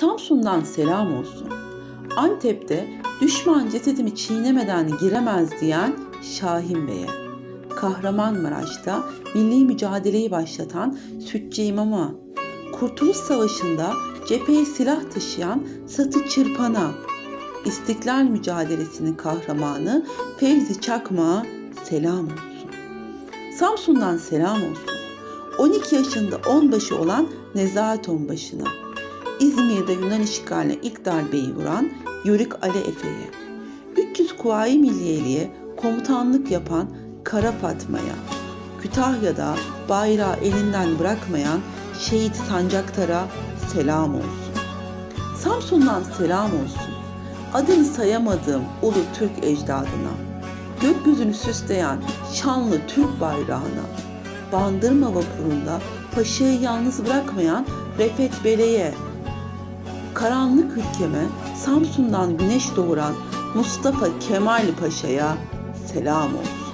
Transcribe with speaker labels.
Speaker 1: Samsun'dan selam olsun. Antep'te düşman cesedimi çiğnemeden giremez diyen Şahin Bey'e. Kahramanmaraş'ta milli mücadeleyi başlatan Sütçü İmam'a. Kurtuluş Savaşı'nda cepheye silah taşıyan Satı Çırpan'a. İstiklal mücadelesinin kahramanı Fevzi Çakma'a selam olsun. Samsun'dan selam olsun. 12 yaşında onbaşı olan Nezahat Onbaşı'na. İzmir'de Yunan işgaline ilk darbeyi vuran Yörük Ali Efe'ye. 300 Kuvayi Milliyeli'ye komutanlık yapan Kara Fatma'ya. Kütahya'da bayrağı elinden bırakmayan Şehit Sancaktar'a selam olsun. Samsun'dan selam olsun. Adını sayamadığım ulu Türk ecdadına. Gökyüzünü süsleyen şanlı Türk bayrağına. Bandırma vapurunda paşayı yalnız bırakmayan Refet Bele'ye. Karanlık ülkeme Samsun'dan güneş doğuran Mustafa Kemal Paşa'ya selam olsun.